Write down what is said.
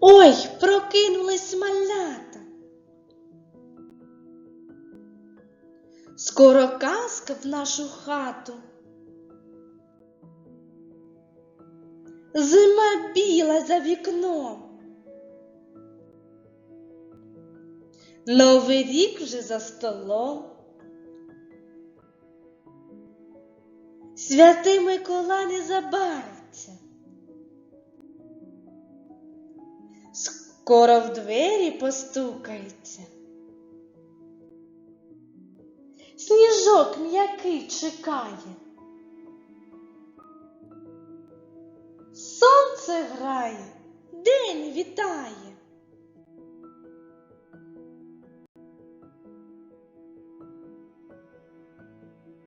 Ой, прокинулись малята. Скоро казка в нашу хату. Зима біла за вікном. Новий рік вже за столом. Святий Микола не Скоро в двері постукається. Сніжок м'який чекає. Сонце грає, день вітає.